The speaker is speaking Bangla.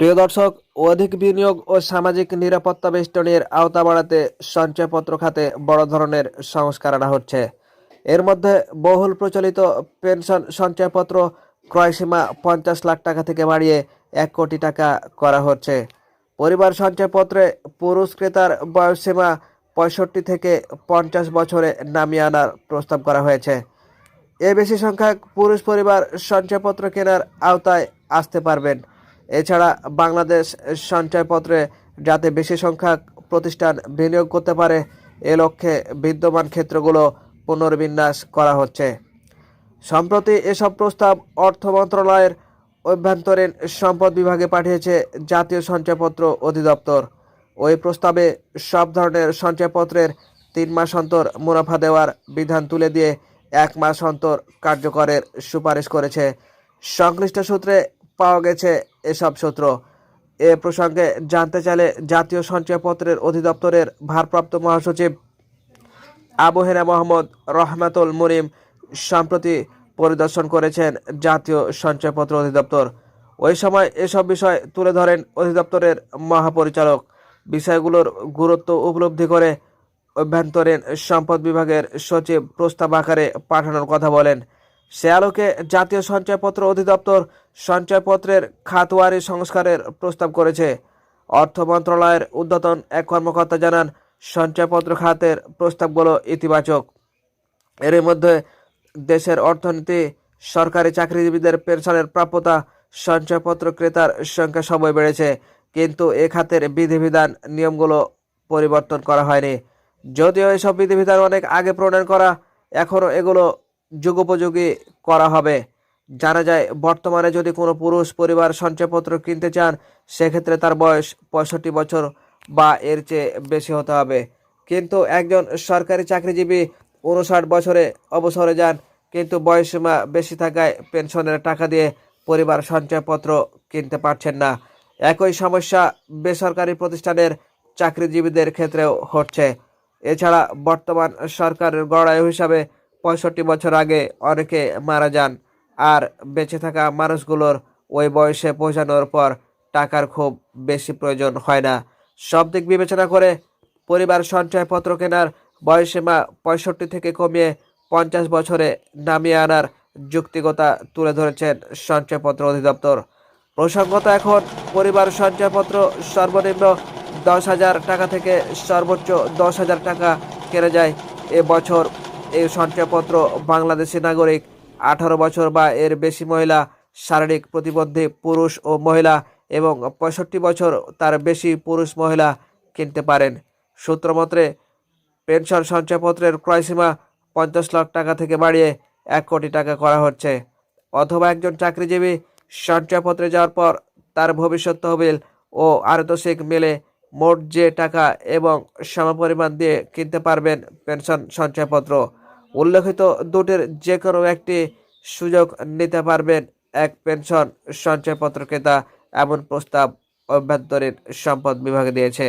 প্রিয় দর্শক, অধিক বিনিয়োগ ও সামাজিক নিরাপত্তা বেষ্টনীর আওতা বাড়াতে সঞ্চয়পত্র খাতে বড় ধরনের সংস্কার আনা হচ্ছে। এর মধ্যে বহুল প্রচলিত পেনশন সঞ্চয়পত্র ক্রয়সীমা পঞ্চাশ লাখ টাকা থেকে বাড়িয়ে এক কোটি টাকা করা হচ্ছে। পরিবার সঞ্চয়পত্রে পুরুষ ক্রেতার বয়সসীমা পঁয়ষট্টি থেকে পঞ্চাশ বছরে নামিয়ে আনার প্রস্তাব করা হয়েছে। এ বেশি সংখ্যক পুরুষ পরিবার সঞ্চয়পত্র কেনার আওতায় আসতে পারবেন। এছাড়া বাংলাদেশ সঞ্চয়পত্রে যাতে বেশি সংখ্যক প্রতিষ্ঠান বিনিয়োগ করতে পারে, এ লক্ষ্যে বিদ্যমান ক্ষেত্রগুলো পুনর্বিন্যাস করা হচ্ছে। সম্প্রতি এসব প্রস্তাব অর্থ মন্ত্রণালয়ের অভ্যন্তরীণ সম্পদ বিভাগে পাঠিয়েছে জাতীয় সঞ্চয়পত্র অধিদপ্তর। ওই প্রস্তাবে সব ধরনের সঞ্চয়পত্রের তিন মাস অন্তর মুনাফা দেওয়ার বিধান তুলে দিয়ে এক মাস অন্তর কার্যকরের সুপারিশ করেছে। সংশ্লিষ্ট সূত্রে পাওয়া গেছে এসব সূত্র। এ প্রসঙ্গে জানতে চাইলে জাতীয় সঞ্চয়পত্রের অধিদপ্তরের ভারপ্রাপ্ত মহাসচিব আবু হেনা মোহাম্মদ রহমাতুল মুনিম সম্প্রতি পরিদর্শন করেছেন জাতীয় সঞ্চয়পত্র অধিদপ্তর। ওই সময় এসব বিষয় তুলে ধরেন অধিদপ্তরের মহাপরিচালক। বিষয়গুলোর গুরুত্ব উপলব্ধি করে অভ্যন্তরীণ সম্পদ বিভাগের সচিব প্রস্তাব আকারে পাঠানোর কথা বলেন। সে আলোকে জাতীয় সঞ্চয়পত্র অধিদপ্তর সঞ্চয়পত্রের খাতওয়ারি সংস্কারের প্রস্তাব করেছে। অর্থ মন্ত্রণালয়ের ঊর্ধ্বতন এক কর্মকর্তা জানান, সঞ্চয়পত্র খাতের প্রস্তাবগুলো ইতিবাচক। এর মধ্যে দেশের অর্থনীতি, সরকারি চাকরিজীবীদের পেনশনের প্রাপ্যতা, সঞ্চয়পত্র ক্রেতার সংখ্যা সবই বেড়েছে, কিন্তু এ খাতের বিধিবিধান নিয়মগুলো পরিবর্তন করা হয়নি। যদিও এসব বিধিবিধান অনেক আগে প্রণয়ন করা, এখনও এগুলো যুগোপযোগী করা হবে। জানা যায়, বর্তমানে যদি কোনো পুরুষ পরিবার সঞ্চয়পত্র কিনতে চান, সেক্ষেত্রে তার বয়স পঁয়ষট্টি বছর বা এর চেয়ে বেশি হতে হবে। কিন্তু একজন সরকারি চাকরিজীবী উনষাট বছরে অবসরে যান, কিন্তু বয়সীমা বেশি থাকায় পেনশনের টাকা দিয়ে পরিবার সঞ্চয়পত্র কিনতে পারছেন না। একই সমস্যা বেসরকারি প্রতিষ্ঠানের চাকরিজীবীদের ক্ষেত্রেও হচ্ছে। এছাড়া বর্তমান সরকারের গড়ায়ু হিসাবে পঁয়ষট্টি বছর আগে অনেকে মারা যান, আর বেঁচে থাকা মানুষগুলোর ওই বয়সে পৌঁছানোর পর টাকার খুব বেশি প্রয়োজন হয় না। সব দিক বিবেচনা করে পরিবার সঞ্চয়পত্র কেনার বয়সীমা পঁয়ষট্টি থেকে কমিয়ে পঞ্চাশ বছরে নামিয়ে আনার যুক্তিকতা তুলে ধরেছেন সঞ্চয়পত্র অধিদপ্তর। প্রসঙ্গত এখন পরিবার সঞ্চয়পত্র সর্বনিম্ন দশ হাজার টাকা থেকে সর্বোচ্চ দশ হাজার টাকা কেনা যায় এ বছর এই সঞ্চয়পত্র বাংলাদেশি নাগরিক, আঠারো বছর বা এর বেশি মহিলা, শারীরিক প্রতিবন্ধী পুরুষ ও মহিলা এবং পঁয়ষট্টি বছর তার বেশি পুরুষ মহিলা কিনতে পারেন। সূত্রমতে পেনশন সঞ্চয়পত্রের ক্রয়সীমা পঞ্চাশ লাখ টাকা থেকে বাড়িয়ে এক কোটি টাকা করা হচ্ছে। অথবা একজন চাকরিজীবী সঞ্চয়পত্রে যাওয়ার পর তার ভবিষ্যৎ তহবিল ও আরিতোষিক মিলে মোট যে টাকা এবং সমপরিমাণ দিয়ে কিনতে পারবেন পেনশন সঞ্চয়পত্র উল্লেখিত দুটির যে কোনো একটি সুযোগ নিতে পারবেন। এক পেনশন সঞ্চয়পত্র ক্রেতা এমন প্রস্তাব অভ্যন্তরীণ সম্পদ বিভাগ দিয়েছে।